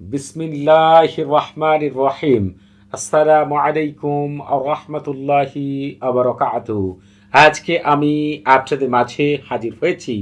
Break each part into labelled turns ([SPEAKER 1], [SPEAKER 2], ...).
[SPEAKER 1] বিসমিল্লাহ রহমান রহিম। আসসালামু আলাইকুম রহমতুল্লাহি আবরকাত আজকে আমি আপনাদের মাঝে হাজির হয়েছি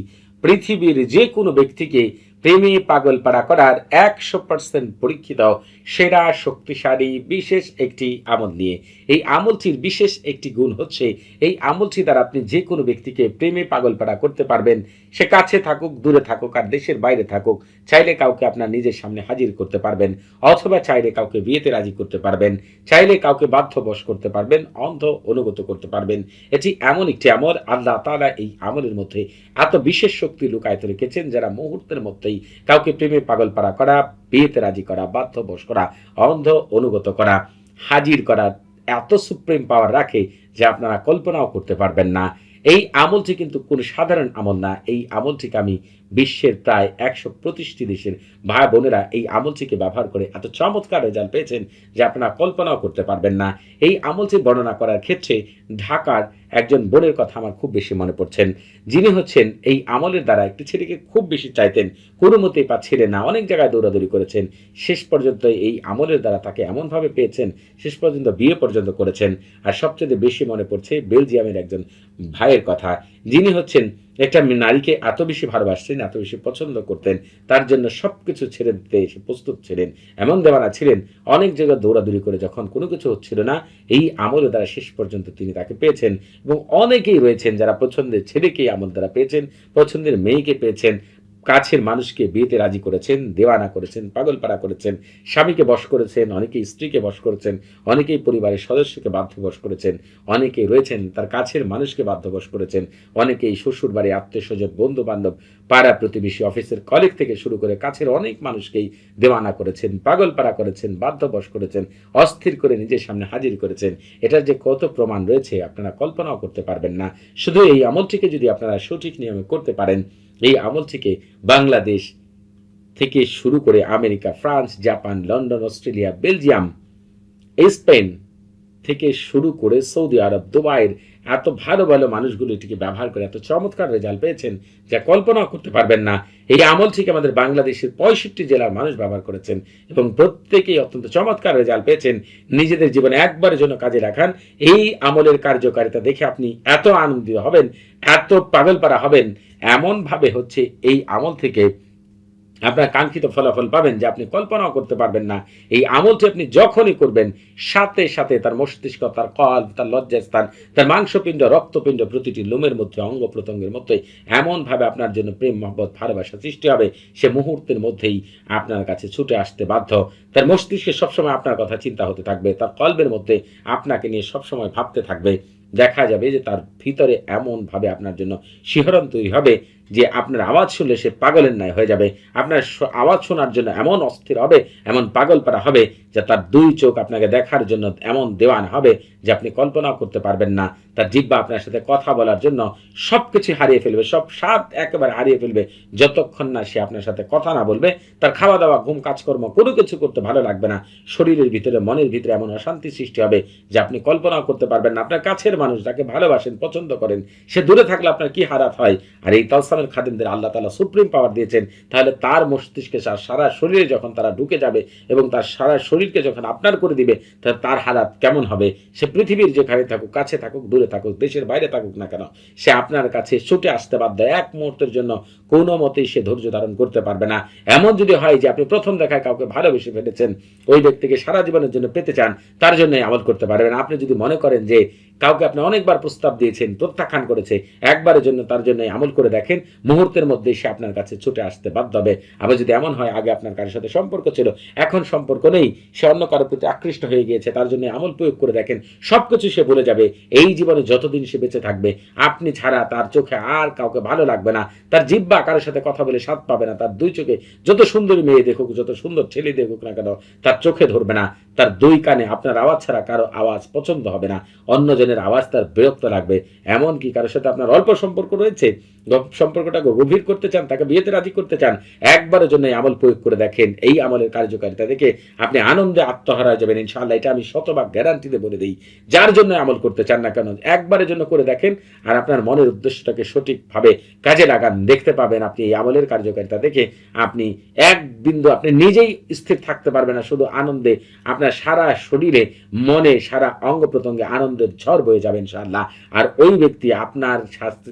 [SPEAKER 1] পৃথিবীর যে কোনো ব্যক্তিকে প্রেমে পাগল পাড়া করার একশো পার্সেন্ট পরীক্ষিত সেরা, শক্তিশালী, বিশেষ একটি আমল নিয়ে। এই আমলটির বিশেষ একটি গুণ হচ্ছে, এই আমলটি দ্বারা আপনি যে কোনো ব্যক্তিকে প্রেমে পাগল পাড়া করতে পারবেন। সে কাছে থাকুক, দূরে থাকুক আর দেশের বাইরে থাকুক, চাইলে কাউকে আপনার নিজের সামনে হাজির করতে পারবেন অথবা চাইলে কাউকে বিয়েতে রাজি করতে পারবেন, চাইলে কাউকে বাধ্যবশ করতে পারবেন, অন্ধ অনুগত করতে পারবেন। এটি এমন একটি আমল, আল্লাহ তালা এই আমলের মধ্যে এত বিশেষ শক্তি লুকায়িত রেখেছেন যারা মুহূর্তের মধ্যেই কাউকে প্রেমে পাগল পাড়া করা, বিয়েতে রাজি করা, বাধ্যবশ করা, অন্ধ অনুগত করা, হাজির করা, এত সুপ্রিম পাওয়ার রাখে যে আপনারা কল্পনাও করতে পারবেন না। এই আমলটি কিন্তু কোনো সাধারণ আমল না। এই আমলটিকে আমি বিশ্বের প্রায় একশো প্রতিষ্ঠি দেশের ভাই বোনেরা এই আমলটিকে ব্যবহার করে এত চমৎকার রেজাল্ট পেয়েছেন যে আপনারা কল্পনাও করতে পারবেন না। এই আমলটি বর্ণনা করার ক্ষেত্রে ঢাকার একজন বোনের কথা আমার খুব বেশি মনে পড়ছেন যিনি হচ্ছেন এই আমলের দ্বারা একটি ছেলেকে খুব বেশি চাইতেন, কোনো মতেই পাচ্ছিলেন না, অনেক জায়গায় দৌড়াদৌড়ি করেছেন। শেষ পর্যন্ত এই আমলের দ্বারা তাকে এমনভাবে পেয়েছেন, শেষ পর্যন্ত বিয়ে পর্যন্ত করেছেন। আর সবচেয়ে বেশি মনে পড়ছে বেলজিয়ামের একজন ভাইয়ের কথা, যিনি হচ্ছেন একটা নারীকে এত বেশি ভালোবাসতেন, এত বেশি পছন্দ করতেন, তার জন্য সব কিছু ছেড়ে দিতে এসে প্রস্তুত ছিলেন, এমন দেওয়ানা ছিলেন, অনেক জায়গায় দৌড়াদৌড়ি করে যখন কোনো কিছু হচ্ছিল না, এই আমল দ্বারা শেষ পর্যন্ত তিনি তাকে পেয়েছেন এবং অনেকেই রয়েছেন যারা পছন্দের ছেলেকে আমল দ্বারা পেয়েছেন, পছন্দের মেয়েকে পেয়েছেন কাছের মানুষকে বিয়েতে রাজি করেছেন, দেওয়ানা করেছেন, পাগলপাড়া করেছেন, স্বামীকে বশ করেছেন, অনেকেই স্ত্রীকে বশ করেছেন, অনেকেই পরিবারের সদস্যকে বাধ্যবশ করেছেন, অনেকেই রয়েছেন তার কাছের মানুষকে বাধ্যবশ করেছেন, অনেকেই শ্বশুর বাড়ি আত্মীয় স্বজন বন্ধু বান্ধব পাড়া প্রতিবেশী অফিসের কলিগ থেকে শুরু করে কাছের অনেক মানুষকেই দেওয়ানা করেছেন, পাগলপাড়া করেছেন বাধ্য বাধ্যবশ করেছেন, অস্থির করে নিজের সামনে হাজির করেছেন। এটার যে কত প্রমাণ রয়েছে, আপনারা কল্পনাও করতে পারবেন না। শুধু এই আমলটিকে যদি আপনারা সঠিক নিয়মে করতে পারেন এই আমল থেকে বাংলাদেশ থেকে শুরু করে America, France, Japan, London, Australia, Belgium, Spain থেকে শুরু করে সৌদি আরব, দুবাইয়ের এত ভালো ভালো মানুষগুলো এটিকে ব্যবহার করে এত চমৎকার রেজাল্ট পেয়েছেন যা কল্পনা করতে পারবেন না। এই আমল থেকে আমাদের বাংলাদেশের পঁয়ষট্টি জেলার মানুষ ব্যবহার করেছেন এবং প্রত্যেকেই অত্যন্ত চমৎকার রেজাল্ট পেয়েছেন। নিজেদের জীবনে একবারের জন্য কাজে রাখান। এই আমলের কার্যকারিতা দেখে আপনি এত আনন্দিত হবেন, এত পাগলপাড়া হবেন। এমনভাবে হচ্ছে এই আমল থেকে আপনার কাঙ্ক্ষিত ফলাফল পাবেন যে আপনি কল্পনাও করতে পারবেন না। এই আমলটি আপনি যখনই করবেন, সাথে সাথে তার মস্তিষ্ক, তার কল, তার লজ্জাস্থান, তার মাংসপিণ্ড, রক্তপিণ্ড প্রতিটি লোমের মধ্যে, অঙ্গ প্রত্যঙ্গের মধ্যে এমনভাবে আপনার জন্য প্রেম, মহব্বত, ভালোবাসা সৃষ্টি হবে। সে মুহূর্তের মধ্যেই আপনার কাছে ছুটে আসতে বাধ্য। তার মস্তিষ্কে সবসময় আপনার কথা চিন্তা হতে থাকবে, তার কল্পের মধ্যে আপনাকে নিয়ে সবসময় ভাবতে থাকবে। দেখা যাবে যে তার ভিতরে এমনভাবে আপনার জন্য শিহরণ তৈরি হবে যে আপনার আওয়াজ শুনলে সে পাগলের ন্যায় হয়ে যাবে। আপনার আওয়াজ শোনার জন্য এমন অস্থির হবে, এমন পাগল পারা হবে যে তার দুই চোখ আপনাকে দেখার জন্য এমন দেওয়ান হবে যে আপনি কল্পনাও করতে পারবেন না। তার জিব্বা আপনার সাথে কথা বলার জন্য সব কিছু হারিয়ে ফেলবে, সব স্বাদ একেবারে হারিয়ে ফেলবে। যতক্ষণ না সে আপনার সাথে কথা না বলবে, তার খাওয়া দাওয়া ঘুম, কাজকর্ম কোনো কিছু করতে ভালো লাগবে না। শরীরের ভিতরে, মনের ভিতরে এমন অশান্তি সৃষ্টি হবে যে আপনি কল্পনাও করতে পারবেন না। আপনার কাছের মানুষ যাকে ভালোবাসেন, পছন্দ করেন, সে দূরে থাকলে আপনার কি হারাত হয়? আর এই তালসামের খাদেমদের আল্লাহ তালা সুপ্রিম পাওয়ার দিয়েছেন, তাহলে তার মস্তিষ্কে সারা শরীরে যখন তারা ঢুকে যাবে এবং তার সারা শরীরকে যখন আপনার করে দিবে, তাহলে তার হালাত কেমন হবে? সে পৃথিবীর যেখানে থাকুক, কাছে থাকুক, দূরে থাকুক, দেশের বাইরে থাকুক না কেন, সে আপনার কাছে ছুটে আসতে বাধ্য এক মুহূর্তের জন্য কোনো মতেই সে ধৈর্য ধারণ করতে পারবে না। এমন যদি হয় যে আপনি প্রথম দেখায় কাউকে ভালোবেসে ফেলেছেন, ওই ব্যক্তিকে সারা জীবনের জন্য পেতে চান, তার জন্য আমল করতে পারবেন। আপনি যদি মনে করেন যে কাউকে আপনি অনেকবার প্রস্তাব দিয়েছেন প্রত্যাখ্যান করেছে। একবারের জন্য তার জন্য আমল করে দেখেন, মুহূর্তের মধ্যে সে আপনার কাছে ছুটে আসতে বাধ্য হবে। আবার যদি এমন হয়, আগে আপনার কারোর সাথে সম্পর্ক ছিল, এখন সম্পর্ক নেই, সে অন্য কারোর প্রতি আকৃষ্ট হয়ে গিয়েছে, তার জন্য আমল প্রয়োগ করে দেখেন, সবকিছু সে বলে যাবে। এই জীবনে যতদিন সে বেঁচে থাকবে, আপনি ছাড়া তার চোখে আর কাউকে ভালো লাগবে না। তার জিব্বা কারোর সাথে কথা বলে স্বাদ পাবে না, তার দুই চোখে যত সুন্দরী মেয়ে দেখুক, যত সুন্দর ছেলে দেখুক না কেন, তার চোখে ধরবে না। তার দুই কানে আপনার আওয়াজ ছাড়া কারও আওয়াজ পছন্দ হবে না। অন্যজনের আওয়াজ তার বিরক্ত লাগবে। এমন কি কারোর সাথে আপনার অল্প সম্পর্ক রয়েছে সম্পর্কটাকে গভীর করতে চান, তাকে বিয়েতে রাজি করতে চান, একবারের জন্য আমল প্রয়োগ করে দেখেন এই আমলের কার্যকারিতা দেখে আপনি আনন্দে আত্মহারা যাবেন, ইনশাআল্লাহ, এটা আমি শতভাগ গ্যারান্টিতে বলে দিই। যার জন্য আমল করতে চান না কেন, একবারের জন্য করে দেখেন আর আপনার মনের উদ্দেশ্যটাকে সঠিকভাবে কাজে লাগান, দেখতে পাবেন আপনি এই আমলের কার্যকারিতা দেখে আপনি এক বিন্দু, আপনি নিজেই স্থির থাকতে পারবেন না, শুধু আনন্দে আপনার সারা শরীরে, মনে সারা অঙ্গ প্রত্যঙ্গে আনন্দের ঝড় বয়ে যাবে, ইনশাআল্লাহ। আর ওই ব্যক্তি আপনার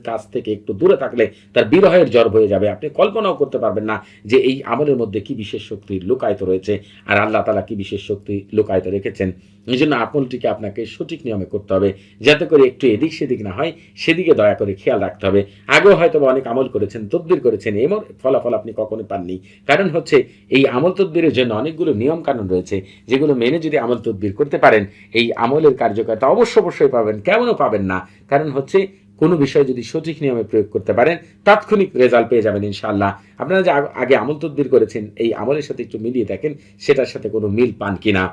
[SPEAKER 1] কাছ থেকে একটু দূরে থাকলে তার বিরহের জ্বর বয়ে যাবে। আপনি কল্পনাও করতে পারবেন না যে এই আমলের মধ্যে কি বিশেষ শক্তি লুকায়িত রয়েছে আর আল্লাহ তালা কি বিশেষ শক্তি লুকায়িত রেখেছেন। এই জন্য আমলটিকে আপনাকে সঠিক নিয়মে করতে হবে। যাতে করে একটু এদিক সেদিক না হয়, সেদিকে দয়া করে খেয়াল রাখতে হবে। আগেও হয়তো অনেক আমল করেছেন, তদ্বির করেছেন, এমন ফলাফল আপনি কখনো পাননি। কারণ হচ্ছে এই আমল তদ্বিরের জন্য অনেকগুলো নিয়ম কানুন রয়েছে, যেগুলো মেনে যদি আমল তদ্বির করতে পারেন, এই আমলের কার্যকারিতা অবশ্য অবশ্যই পাবেন, কেমনও পাবেন না। কারণ হচ্ছে কোনো বিষয় যদি সঠিক নিয়মে প্রয়োগ করতে পারেন, তাৎক্ষণিক রেজাল্ট পেয়ে যাবেন ইনশাআল্লাহ। আপনারা যে আগে আমল তদ্বির করেছেন, এই আমলের সাথে একটু মিলিয়ে দেখেন সেটার সাথে কোনো মিল পান কিনা।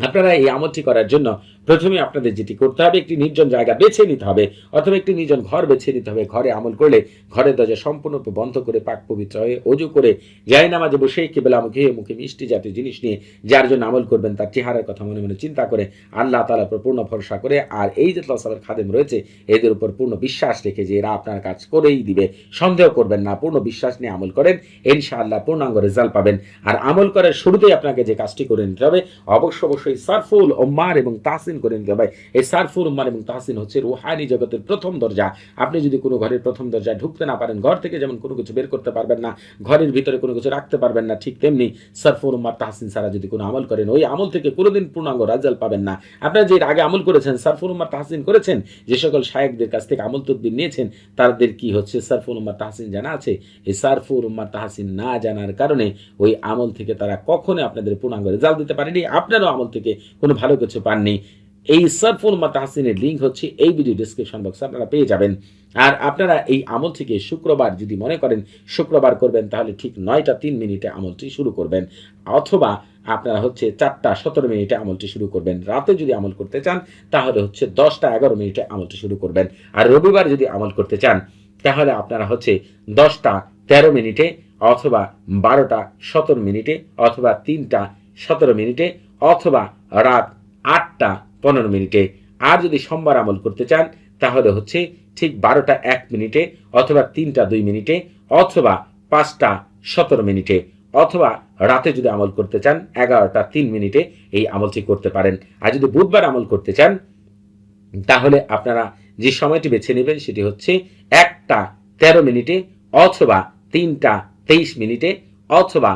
[SPEAKER 1] আপনারা এই আমলটি করার জন্য প্রথমে আপনাদের যেটি করতে হবে, একটি নির্জন জায়গা বেছে নিতে হবে, অথবা একটি নির্জন ঘর বেছে নিতে হবে। ঘরে আমল করলে ঘরের দরজা সম্পূর্ণরূপে বন্ধ করে, পাক পবিত্র হয়ে অজু করে যাই নামাজে বসে কেবল মুখে মুখে মিষ্টি জাতীয় জিনিস নিয়ে যার জন্য আমল করবেন তার চেহারার কথা মনে মনে চিন্তা করে, আল্লাহ তালার উপর পূর্ণ ভরসা করে আর এই যে তসাবের খাদেম রয়েছে, এদের উপর পূর্ণ বিশ্বাস রেখে যে এরা আপনার কাজ করেই দিবে। সন্দেহ করবেন না, পূর্ণ বিশ্বাস নিয়ে আমল করেন, ইনশাআল্লাহ পূর্ণাঙ্গ রেজাল্ট পাবেন। আর আমল করার শুরুতেই আপনাকে যে কাজটি করে নিতে হবে, অবশ্য অবশ্যই সারফুল ওম্মার এবং তাহসিন করে নিতে হবে। এই সারফুল ওম্মার এবং তাহসিন হচ্ছে রুহানি জগতের প্রথম দরজা। আপনি যদি কোনো ঘরের প্রথম দরজায় ঢুকতে না পারেন, ঘর থেকে যেমন কোনো কিছু বের করতে পারবেন না, ঘরের ভিতরে কোনো কিছু রাখতে পারবেন না, ঠিক তেমনি সারফুল ওম্মার তাহসিন ছাড়া যদি কোনো আমল করেন, ওই আমল থেকে কোনোদিন পূর্ণাঙ্গ রেজাল্ট পাবেন না। আপনারা যে আগে আমল করেছেন সারফুল উম্মার তাহসিন করেছেন, যে সকল শায়েকদের কাছ থেকে আমল তদ্বির নিয়েছেন, তাদের কি হচ্ছে সারফুল উম্মার তাহসিন জানা আছে? এই সারফুল উম্মার তাহসিন না জানার কারণে ওই আমল থেকে তারা কখনো আপনাদের পূর্ণাঙ্গ রেজাল্ট দিতে পারেনি। আপনারও আমল থেকে কোনো ভালো কিছু পাননি। এই সারফুল উম্মার তাহসিনের লিঙ্ক হচ্ছে এই ভিডিও ডিসক্রিপশন বক্সে আপনারা পেয়ে যাবেন। আর আপনারা এই আমল থেকে শুক্রবার যদি মনে করেন শুক্রবার করবেন, তাহলে ঠিক নয়টা তিন মিনিটে আমলটি শুরু করবেন। অথবা আপনারা হচ্ছে চারটা সতেরো মিনিটে আমলটি শুরু করবেন। রাতে যদি আমল করতে চান, তাহলে হচ্ছে দশটা এগারো মিনিটে আমলটি শুরু করবেন। আর রবিবার যদি আমল করতে চান, তাহলে আপনারা হচ্ছে দশটা তেরো মিনিটে অথবা বারোটা সতেরো মিনিটে অথবা তিনটা সতেরো মিনিটে অথবা রাত আটটা পনেরো মিনিটে। আর যদি সোমবার আমল করতে চান, তাহলে হচ্ছে ঠিক বারোটা এক মিনিটে অথবা তিনটা দুই মিনিটে অথবা পাঁচটা সতেরো মিনিটে অথবা রাতে যদি আমল করতে চান, এগারোটা তিন মিনিটে এই আমলটি করতে পারেন। আর যদি বুধবার আমল করতে চান, তাহলে আপনারা যে সময়টি বেছে নেবেন সেটি হচ্ছে একটা তেরো মিনিটে অথবা তিনটা তেইশ মিনিটে অথবা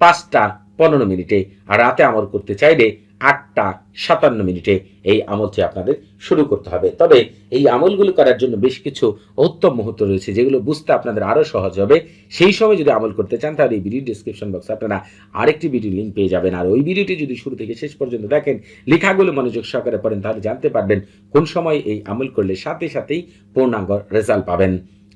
[SPEAKER 1] পাঁচটা পনেরো মিনিটে। আর রাতে আমল করতে চাইলে আটটা সাতান্ন মিনিটে এই আমলটি আপনাদের শুরু করতে হবে। তবে এই আমলগুলো করার জন্য বেশ কিছু উত্তম মুহূর্ত রয়েছে, যেগুলো বুঝতে আপনাদের আরও সহজ হবে। সেই সময় যদি আমল করতে চান, তাহলে এই ভিডিও ডিসক্রিপশন বক্সে আপনারা আরেকটি ভিডিও লিঙ্ক পেয়ে যাবেন। আর ওই ভিডিওটি যদি শুরু থেকে শেষ পর্যন্ত দেখেন, লেখাগুলো মনোযোগ সহকারে পড়েন, তাহলে জানতে পারবেন কোন সময় এই আমল করলে সাথে সাথেই পূর্ণাঙ্গ রেজাল্ট পাবেন।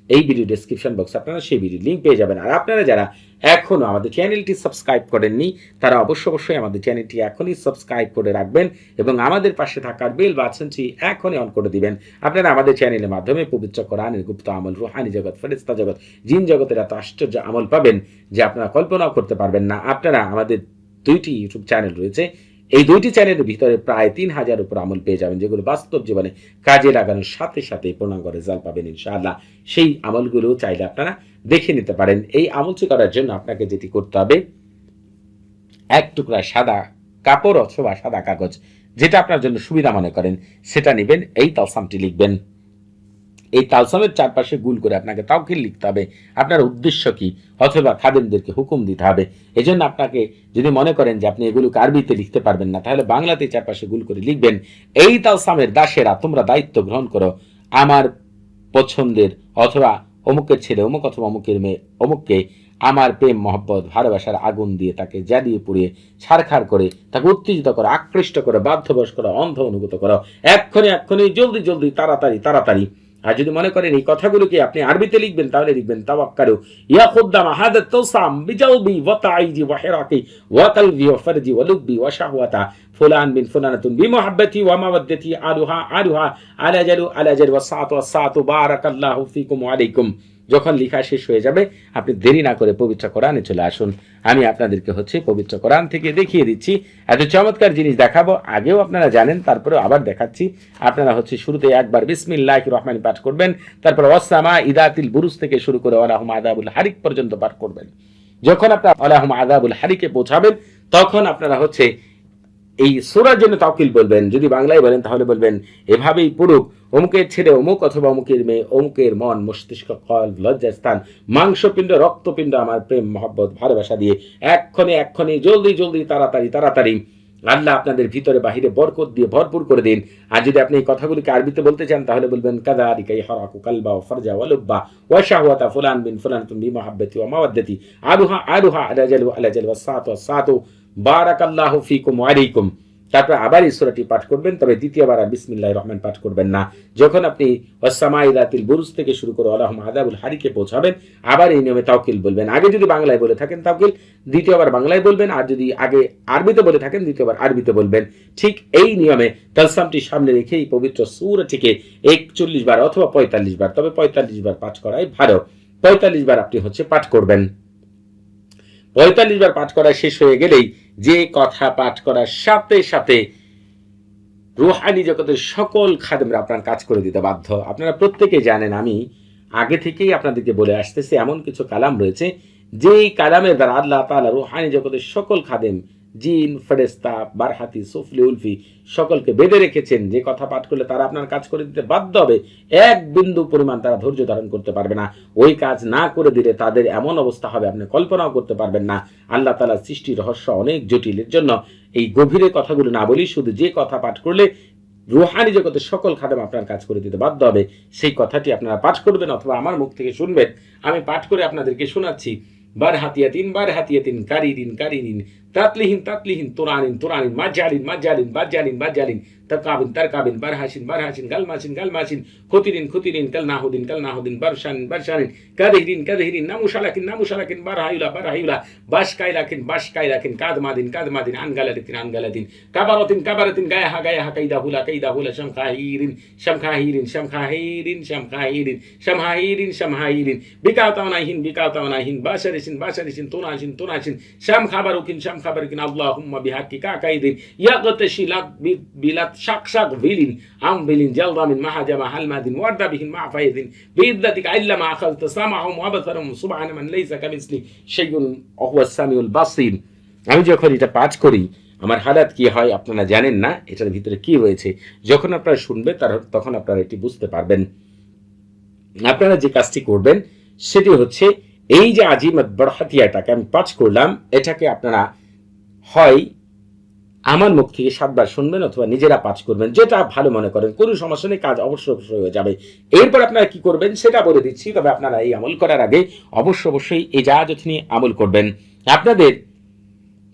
[SPEAKER 1] এই ভিডিও ডেসক্রিপশন বক্সে আপনারা সেই ভিডিও লিঙ্ক পেয়ে যাবেন। আর আপনারা যারা এখনও আমাদের চ্যানেলটি সাবস্ক্রাইব করেননি, তারা অবশ্য অবশ্যই আমাদের চ্যানেলটি এখনই সাবস্ক্রাইব করে রাখবেন এবং আমাদের পাশে থাকার বেল বাটনটি এখনই অন করে দিবেন। আপনারা আমাদের চ্যানেলের মাধ্যমে পবিত্র কোরআনের গুপ্ত আমল, রুহানি জগৎ ফেরিস্তা জগৎ, জিন জগতের এত আশ্চর্য আমল পাবেন যে আপনারা কল্পনাও করতে পারবেন না। আপনারা আমাদের দুইটি ইউটিউব চ্যানেল রয়েছে এই দুইটি চ্যানেলের ভিতরে প্রায় তিন হাজার উপর আমল পেয়ে যাবেন, যেগুলো বাস্তব জীবনে কাজে লাগানোর সাথে সাথে পূর্ণাঙ্গ রেজাল্ট পাবেন ইনশাআল্লাহ। সেই আমলগুলো চাইলে আপনারা দেখে নিতে পারেন। এই আমলটি করার জন্য আপনাকে যেটি করতে হবে, এক টুকরা সাদা কাপড় অথবা সাদা কাগজ, যেটা আপনার জন্য সুবিধা মনে করেন, সেটা নেবেন, এই তালসামটি লিখবেন। এই তালসামের চারপাশে গুল করে আপনাকে তাওকিল লিখতে হবে। আপনার উদ্দেশ্য কি? অথবা খাদেমদেরকে হুকুম দিতে হবে। এজন্য আপনাকে যদি মনে করেন যে আপনি এগুলো আরবিতে লিখতে পারবেন না, তাহলে বাংলাতে চারপাশে গুল করে লিখবেন, এই তালসামের দাসেরা, তোমরা দায়িত্ব গ্রহণ করো। আমার পছন্দের অথবা অমুকের ছেলে, অমুক অথবা অমুকের মেয়ে, অমুককে আমার প্রেম, মহব্বত, ভালোবাসার আগুন দিয়ে তাকে জ্বালিয়ে পুড়িয়ে ছাড়খার করে, তাকে উত্তেজিত করো, আকৃষ্ট করো, বাধ্যবশ করো, অন্ধ অনুগত করো। এক্ষণে এক্ষণে জলদি জলদি, তাড়াতাড়ি তাড়াতাড়ি আর যদি মনে করেন এই কথাগুলোকে আপনি আরবিতে লিখবেন, তাহলে লিখবেন, তাওয়াক্কালু ইয়া খুদ্দাম হাদা তাওসাম বিজালবি ওয়া তাইজি ওয়া হিরাকি ওয়া কলবি ওয়া ফারজি ওয়া লুব্বি ওয়া শাহওয়াতা। ফুলান বিন ফুলানাতুন বি মুহাব্বতি ওয়া মাওয়াদ্দাতি আলুহা আলুহা আলাজালু আলাজাল ওয়া সাআতু ওয়া সাআতু বারাকাল্লাহু ফিকুম ওয়া আলাইকুম। যখন লেখা শেষ হয়ে যাবে, আপনি দেরি না করে পবিত্র কোরআনে চলে আসুন। আমি আপনাদেরকে হচ্ছে পবিত্র কোরআন থেকে দেখিয়ে দিচ্ছি। এত চমৎকার জিনিস দেখাবো। আগেও আপনারা জানেন, তারপরেও আবার দেখাচ্ছি। আপনারা হচ্ছে শুরুতে একবার বিসমিল্লাহ রহমান পাঠ করবেন, তারপর ওয়াসামা ইদাতিল বুরুজ থেকে শুরু করে আলাহম আদাবুল হারিক পর্যন্ত পাঠ করবেন। যখন আপনার আলাহম আদাবুল হারিকে পৌঁছাবেন, তখন আপনারা হচ্ছে এই সুরার জন্য তাওকিল বলবেন, যদি বাংলায় বলেন তাহলে বলবেন, এভাবেই পড়ুক, অমুকের ছেলে অমুক অথবা অমুকের মেয়ে, অমুকের মন, মস্তিষ্ক, কল, লজ্জাস্থান, মাংসপিণ্ড, রক্তপিণ্ড, আমার প্রেম, মহব্বত, ভালোবাসা দিয়ে এক্ষণে এক্ষণে জলদি জলদি, তাড়াতাড়ি তাড়াতাড়ি আল্লাহ আপনাদের ভিতরে, বাহিরে বরকত দিয়ে ভরপুর করে দিন। আর যদি আপনি এই কথাগুলিকে আরবিতে বলতে চান, তাহলে বলবেন কাদা আরিকাই হরাকু কালবা ও ফরজা ওয়ালুব্বা ওয়া শাহওয়াতা ফুলান বিন ফুলান তুম মাহাব্বতি ওয়া মাওয়াদ্দাতি আলুহা আলুহা আলাজালু আলাজালু ওয়া সাতু ওয়া সাতু। বারাকাল্লাহু ফিকুম আলাইকুম। তারপর আবার এই সূরাটি পাঠ করবেন, তবে দ্বিতীয়বার আর বিসমিল্লাহির রহমান পাঠ করবেন না। যখন আপনি ওয়াসামাইদাতিল বুরুজ থেকে শুরু করে আল্লাহুম আদাবুল হারিকে পৌঁছাবেন, আবার এই নিয়মে তাওকিল বলবেন। আগে যদি বাংলায় বলে থাকেন তাওকিল, দ্বিতীয়বার বাংলায় বলবেন, আর যদি আগে আরবিতে বলে থাকেন, দ্বিতীয়বার আরবিতে বলবেন। ঠিক এই নিয়মে তালসামটি সামনে রেখে এই পবিত্র সূরাটিকে একচল্লিশ বার অথবা পঁয়তাল্লিশ বার, তবে পঁয়তাল্লিশ বার পাঠ করাই ভালো। পঁয়তাল্লিশ বার আপনি হচ্ছে পাঠ করবেন। পঁয়তাল্লিশ বার পাঠ করা শেষ হয়ে গেলেই যে কথা পাঠ করার সাথে সাথে রুহানি জগতের সকল খাদেমরা আপনার কাজ করে দিতে বাধ্য। আপনারা প্রত্যেকে জানেন আমি আগে থেকেই আপনাদেরকে বলে আসতেছি, এমন কিছু কালাম রয়েছে, যেই কালামের দ্বারা আল্লাহ তালা রুহানি জগতের সকল খাদেম জিন ফেরেস্তা বারহাতি, সুফলি, উলফি সকলকে বেঁধে রেখেছেন। যে কথা পাঠ করলে তারা আপনার কাজ করে দিতে বাধ্য হবে। এক বিন্দু পরিমাণ তারা ধৈর্য ধারণ করতে পারবে না। ওই কাজ না করে দিলে তাদের এমন অবস্থা হবে, আপনি কল্পনাও করতে পারবেন না। আল্লাহ তালা সৃষ্টি রহস্য অনেক জটিলের জন্য এই গভীরে কথাগুলো না বলি শুধু যে কথা পাঠ করলে রুহানি জগতের সকল খাদেম আপনার কাজ করে দিতে বাধ্য হবে। সেই কথাটি আপনারা পাঠ করবেন অথবা আমার মুখ থেকে শুনবেন। আমি পাঠ করে আপনাদেরকে শোনাচ্ছি। বার হাতিয়াতিন বার হাতিয়াতিন কারিদিন কারিদিন। তাতলিহিন তাতলিহিন তোরানিন তোরানিন মাজালিন মাজালিন বাজালিন বাজালিন তাকাবিন তারকাবিন বারহাসিন বারহাসিন গালমাসিন গালমাসিন খতিরিন খতিরিন কাল নাহুদিন কাল নাহুদিন বারশান বারশানিন কাদেহিরিন কাদেহিরিন নামুশালাকিন নামুশালাকিন বারহাইলা বারহাইলা বাসকাইলাকিন বাসকাইলাকিন কাদমাদিন কাদমাদিন আনগালাদিন আনগালাদিন কাবারতিন কাবারতিন গায়াহা গায়াহা কাইদা হুলা কাইদা হুলা শামখাহিরিন শামখাহিরিন শামখাহিরিন শামখাহিরিন শামহাহিরিন শামহাহিরিন বিকাতাওনাহিন বিকাতাওনাহিন বাশারিসিন বাশারিসিন তোনাসিন তোনাসিন শাম খাবারুকিন শাম খাবারুকিন আল্লাহুম্মা বিহাক্কি কাকাইদিন ইয়াগতাশি লাক বিলাত শাক শাক ভিলিন, আম ভিলিন জালদামিন মাহাজামা হালমাদিন ওয়ার্দা বিহিন মাফাইদিন বিইদ্দাতিক আল্লামা আখাযত সামাহুম ওয়া বাসারহুম সুবহানা মান লাইসা কামিসলি। শাইউন ওয়া হুয়াস সামিউল বাসির। আমি যখন এটা পাঠ করি, আমার হালাত কি হয় আপনারা জানেন না? এটার ভিতরে কি রয়েছে? যখন আপনারা শুনবে, তার, তখন আপনারা এটি বুঝতে পারবেন। আপনারা যে কাজটি করবেন, সেটি হচ্ছে, এই যে আজিমত বড়হাতিয়াটাকে আমি পাঠ করলাম, এটাকে আপনারা হয়, আমার মুখ থেকে সাতবার শুনবেন অথবা নিজেরা পাঠ করবেন, যেটা ভালো মনে করেন কোনো সমস্যা নেই, কাজ অবশ্য অবশ্যই হয়ে যাবে। এরপর আপনারা কি করবেন, সেটা বলে দিচ্ছি, তবে আপনারা এই আমল করার আগে অবশ্য অবশ্যই এই জাহাজত নিয়ে আমল করবেন। আপনাদের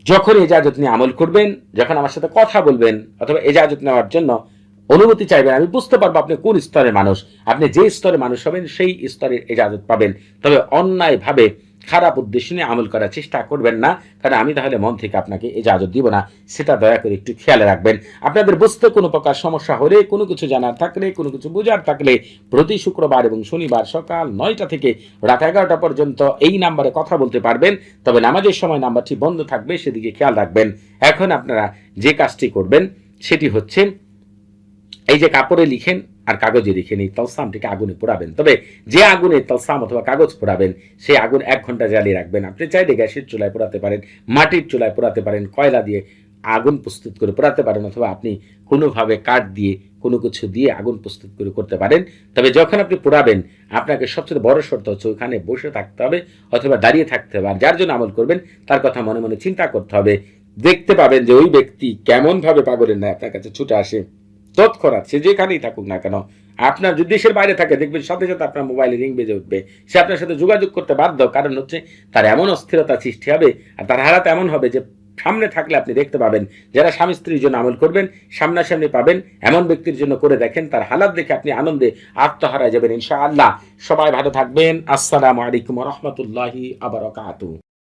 [SPEAKER 1] যখন এজাজত নিয়ে আমল করবেন, যখন আমার সাথে কথা বলবেন, অথবা এজাজত নেওয়ার জন্য অনুমতি চাইবেন, আমি বুঝতে পারব আপনি কোন স্তরের মানুষ, আপনি যে স্তরের মানুষ হবেন, সেই স্তরের এজাজত পাবেন। তবে অন্যায়ভাবে খারাপ উদ্দেশ্য নিয়ে আমল করার চেষ্টা করবেন না। কারণ আমি তাহলে মন থেকে আপনাকে এজাজত দিব না। সেটা দয়া করে একটু খেয়াল রাখবেন। আপনাদের বুঝতে কোনো প্রকার সমস্যা হলে, কোনো কিছু জানার থাকলে, কোনো কিছু বোঝার থাকলে প্রতি শুক্রবার এবং শনিবার সকাল নয়টা থেকে রাত এগারোটা পর্যন্ত এই নাম্বারে কথা বলতে পারবেন। তবে নামাজের সময় নাম্বারটি বন্ধ থাকবে, সেদিকে খেয়াল রাখবেন। এখন আপনারা যে কাজটি করবেন, সেটি হচ্ছে এই যে কাপড়ে লিখেন আর কাগজে লিখেন এই তলসামটিকে আগুনে পোড়াবেন। তবে যে আগুনে তলসাম অথবা কাগজ পোড়াবেন, সেই আগুন এক ঘণ্টা জ্বালিয়ে রাখবেন। আপনি চাইলে গ্যাসের চুলায় পোড়াতে পারেন, মাটির চুলায় পোড়াতে পারেন, কয়লা দিয়ে আগুন প্রস্তুত করে পোড়াতে পারেন, অথবা আপনি কোনোভাবে কাঠ দিয়ে কোনো কিছু দিয়ে আগুন প্রস্তুত করে করতে পারেন। তবে যখন আপনি পোড়াবেন, আপনাকে সবচেয়ে বড় শর্ত হচ্ছে ওখানে বসে থাকতে হবে অথবা দাঁড়িয়ে থাকতে হবে। আর যার জন্য আমল করবেন, তার কথা মনে মনে চিন্তা করতে হবে। দেখতে পাবেন যে ওই ব্যক্তি কেমনভাবে পাগলের ন্যায় আপনার কাছে ছুটে আসে। তৎক্ষণাৎ সে যেখানেই থাকুক না কেন, আপনার যদি দেশের বাইরে থাকে, দেখবেন সাথে সাথে আপনার মোবাইলে রিং বেজে উঠবে। সে আপনার সাথে যোগাযোগ করতে বাধ্য, কারণ হচ্ছে তার এমন অস্থিরতা সৃষ্টি হবে আর তার হারাতে এমন হবে যে সামনে থাকলে আপনি দেখতে পাবেন, যারা স্বামী স্ত্রীর জন্য আমল করবেন, সামনাসামনি পাবেন, এমন ব্যক্তির জন্য করে দেখেন, তার হালাত দেখে আপনি আনন্দে আত্মহারা যাবেন, ইনশাআল্লাহ। সবাই ভালো থাকবেন। আসসালামু আলাইকুম রহমতুল্লাহি আবরকাত